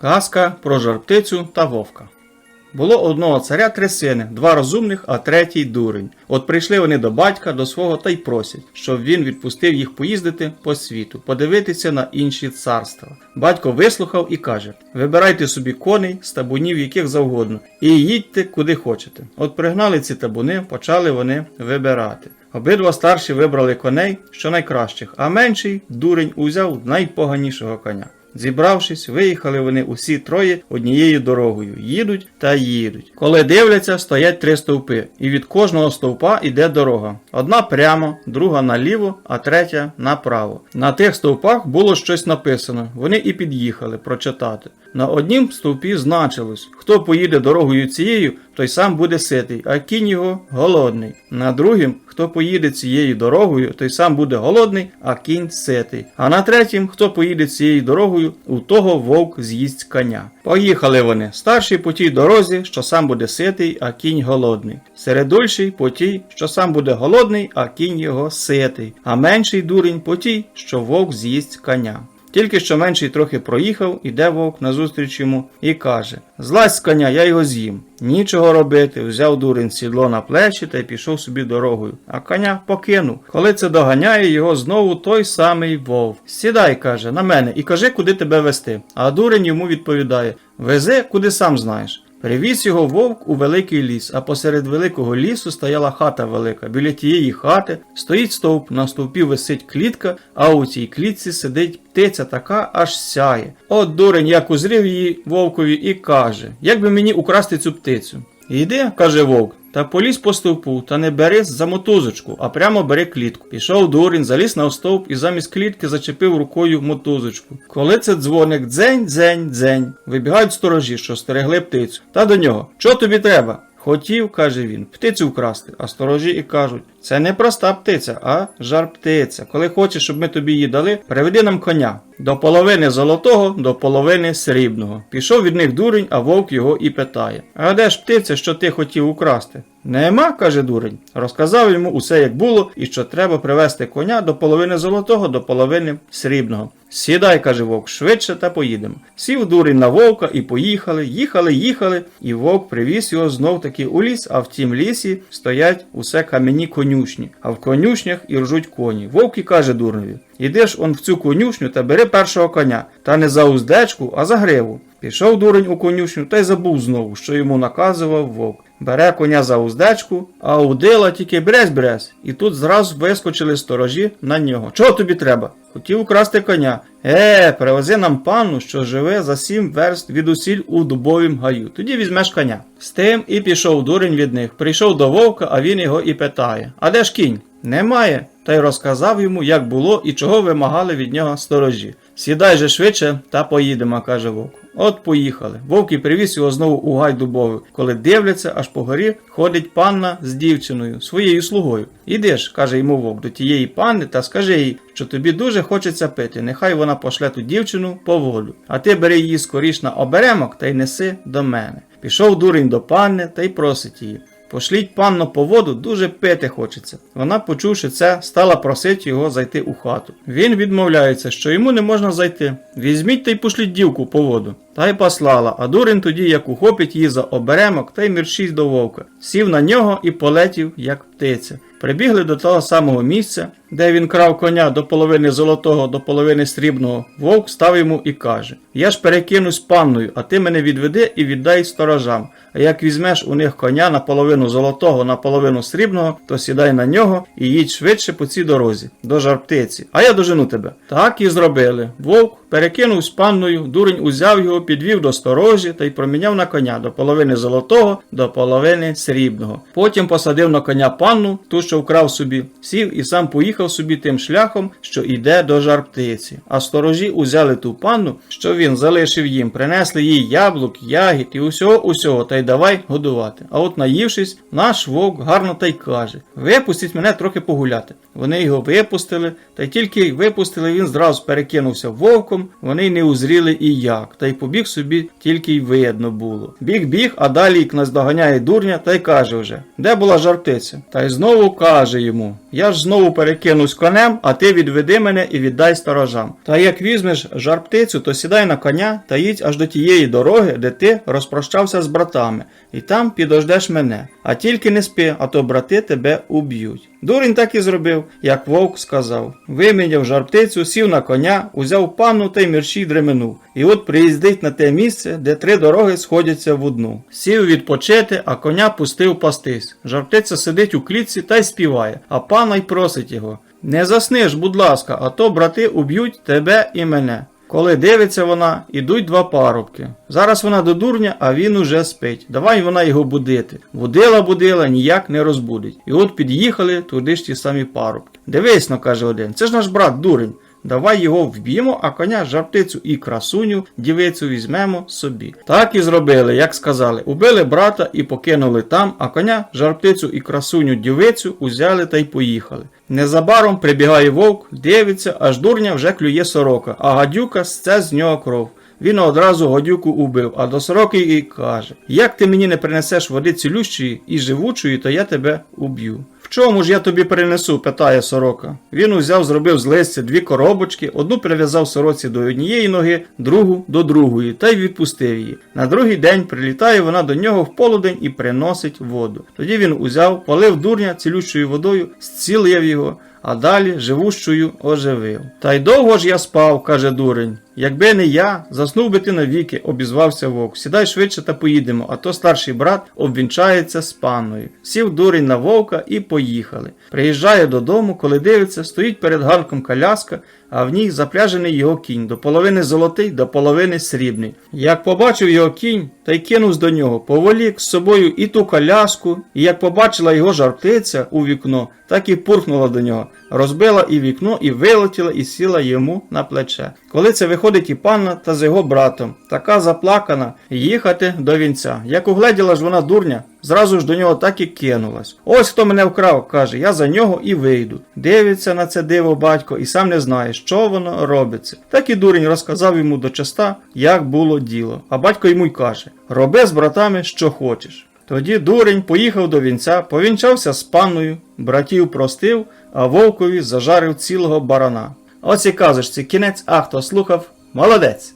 Казка про жарптицю та вовка. Було одного царя три сини, два розумних, а третій дурень. От прийшли вони до батька, до свого та й просять, щоб він відпустив їх поїздити по світу, подивитися на інші царства. Батько вислухав і каже: Вибирайте собі коней з табунів, яких завгодно, і їдьте куди хочете. От пригнали ці табуни, почали вони вибирати. Обидва старші вибрали коней, що найкращих, а менший дурень узяв найпоганішого коня. Зібравшись, виїхали вони усі троє однією дорогою, їдуть та їдуть. Коли дивляться, стоять три стовпи, і від кожного стовпа йде дорога. Одна прямо, друга наліво, а третя направо. На тих стовпах було щось написано. Вони і під'їхали прочитати. На однім стовпі значилось, хто поїде дорогою цією, той сам буде ситий, а кінь його голодний. На другім, хто поїде цією дорогою, той сам буде голодний, а кінь ситий. А на третім, хто поїде цією дорогою, у того вовк з'їсть коня. Поїхали вони. Старший по тій дорозі, що сам буде ситий, а кінь голодний. Середульший по тій, що сам буде голодний, а кінь його ситий. А менший дурень по тій, що вовк з'їсть коня. Тільки що менший трохи проїхав, іде вовк назустріч йому і каже: Злазь з коня, я його з'їм. Нічого робити, взяв дурень сідло на плечі та й пішов собі дорогою, а коня покинув. Коли це доганяє його знову той самий вовк. Сідай, каже, на мене і кажи, куди тебе вести. А дурень йому відповідає: Вези, куди сам знаєш. Привіз його вовк у великий ліс, а посеред великого лісу стояла хата велика. Біля тієї хати стоїть стовп, на стовпі висить клітка, а у цій клітці сидить птиця така, аж сяє. От дурень як узрів її вовкові і каже: Як би мені украсти цю птицю? Іди, каже вовк, та поліз по стовпу, та не бери за мотузочку, а прямо бери клітку. Пішов дурень, заліз на стовп і замість клітки зачепив рукою мотузочку. Коли це дзвоник дзень, дзень, дзень, вибігають сторожі, що стерегли птицю. Та до нього, що тобі треба? Хотів, каже він, птицю вкрасти, а сторожі і кажуть, це не проста птиця, а жар птиця. Коли хочеш, щоб ми тобі її дали, приведи нам коня. До половини золотого, до половини срібного. Пішов від них дурень, а вовк його і питає: А де ж птиця, що ти хотів украсти? Нема, каже дурень. Розказав йому усе, як було, і що треба привезти коня до половини золотого, до половини срібного. Сідай, каже вовк, швидше та поїдемо. Сів дурень на вовка і поїхали, їхали, їхали, і вовк привіз його знов таки у ліс, а в тім лісі стоять усе кам'яні конюшні, а в конюшнях і ржуть коні. Вовк і каже дурневі: Ідеш он в цю конюшню та бери першого коня, та не за уздечку, а за гриву. Пішов дурень у конюшню та й забув знову, що йому наказував вовк. Бере коня за уздечку, а удила тільки брязь-брязь, і тут зразу вискочили сторожі на нього. Чого тобі треба? Хотів украсти коня. Е, привези нам панну, що живе за сім верст від усіль у дубовім гаю. Тоді візьмеш коня. З тим і пішов дурень від них. Прийшов до вовка, а він його і питає: А де ж кінь? Немає. Та й розказав йому, як було і чого вимагали від нього сторожі. Сідай же швидше та поїдемо, каже вовк. От поїхали. Вовк і привіз його знову у гай дубовий. Коли дивляться, аж по горі ходить панна з дівчиною, своєю слугою. Ідеш, каже йому вовк, до тієї панни та скажи їй, що тобі дуже хочеться пити. Нехай вона пошле ту дівчину по волю. А ти бери її скоріш на оберемок та й неси до мене. Пішов дурень до панни та й просить її. Пошліть панно по воду, дуже пити хочеться. Вона, почувши це, стала просити його зайти у хату. Він відмовляється, що йому не можна зайти. Візьміть та й пошліть дівку по воду. Та й послала, а дурень тоді, як ухопить її за оберемок, та й міршість до вовка. Сів на нього і полетів, як птиця. Прибігли до того самого місця, де він крав коня до половини золотого, до половини срібного. Вовк став йому і каже: Я ж перекинусь панною, а ти мене відведи і віддай сторожам. А як візьмеш у них коня на половину золотого, на половину срібного, то сідай на нього і їдь швидше по цій дорозі, до жарптиці, а я дожену тебе. Так і зробили. Вовк перекинув панною, дурень узяв його, підвів до сторожі та й проміняв на коня до половини золотого, до половини срібного. Потім посадив на коня панну, ту, що вкрав собі, сів і сам поїхав собі тим шляхом, що йде до жарптиці. А сторожі узяли ту панну, що він залишив їм, принесли їй яблук, ягід і усього усього, та й давай годувати. А от наївшись, наш вовк гарно та й каже: Випустіть мене трохи погуляти. Вони його випустили, та й тільки випустили, він зразу перекинувся вовком, вони й не узріли і як, та й побіг собі, тільки й видно було. Біг біг, а далі як наздоганяє дурня та й каже вже, де була жартиця? Та й знову каже йому: Я ж знову перекинув. Кинусь конем, а ти відведи мене і віддай сторожам. Та як візьмеш жар птицю, то сідай на коня та їдь аж до тієї дороги, де ти розпрощався з братами, і там підождеш мене. А тільки не спи, а то брати тебе уб'ють. Дурень так і зробив, як вовк сказав. Виміняв жар птицю, сів на коня, узяв панну та й мерщій дременув. І от приїздить на те місце, де три дороги сходяться в одну. Сів відпочити, а коня пустив пастись. Жарптиця сидить у клітці та й співає, а пана й просить його. Не засниш, будь ласка, а то брати уб'ють тебе і мене. Коли дивиться вона, ідуть два парубки. Зараз вона до дурня, а він уже спить. Давай вона його будити. Будила, будила, ніяк не розбудить. І от під'їхали туди ж ті самі парубки. Дивись, ну, каже один, це ж наш брат дурень. Давай його вб'ємо, а коня, жартицю і красуню, дівицю візьмемо собі. Так і зробили, як сказали. Убили брата і покинули там, а коня, жартицю і красуню дівицю узяли та й поїхали. Незабаром прибігає вовк, дивиться, аж дурня вже клює сорока, а гадюка сце з нього кров. Він одразу гадюку убив, а до сороки і каже: Як ти мені не принесеш води цілющої і живучої, то я тебе уб'ю. В чому ж я тобі принесу? питає сорока. Він узяв, зробив з листя дві коробочки, одну прив'язав сороці до однієї ноги, другу до другої, та й відпустив її. На другий день прилітає вона до нього в полудень і приносить воду. Тоді він узяв, полив дурня цілющою водою, зцілив його, а далі живущою оживив. Та й довго ж я спав, каже дурень. Якби не я, заснув би ти навіки, обізвався вовк. Сідай швидше та поїдемо, а то старший брат обвінчається з панною. Сів дурень на вовка і поїхали. Приїжджає додому, коли дивиться, стоїть перед ганком коляска, а в ній запряжений його кінь, до половини золотий, до половини срібний. Як побачив його кінь, та й кинувся до нього, поволік з собою і ту коляску, і як побачила його жарптиця у вікно, так і пурхнула до нього, розбила і вікно, і вилетіла, і сіла йому на плече. Коли це виходить і панна та з його братом, така заплакана, їхати до вінця. Як угледіла ж вона дурня, зразу ж до нього так і кинулась. Ось хто мене вкрав, каже, я за нього і вийду. Дивиться на це диво батько і сам не знає, що воно робиться. Так і дурень розказав йому дочаста, як було діло. А батько йому й каже: роби з братами, що хочеш. Тоді дурень поїхав до вінця, повінчався з панною, братів простив, а вовкові зажарив цілого барана. Ось і казочці кінець, а хто слухав, молодець.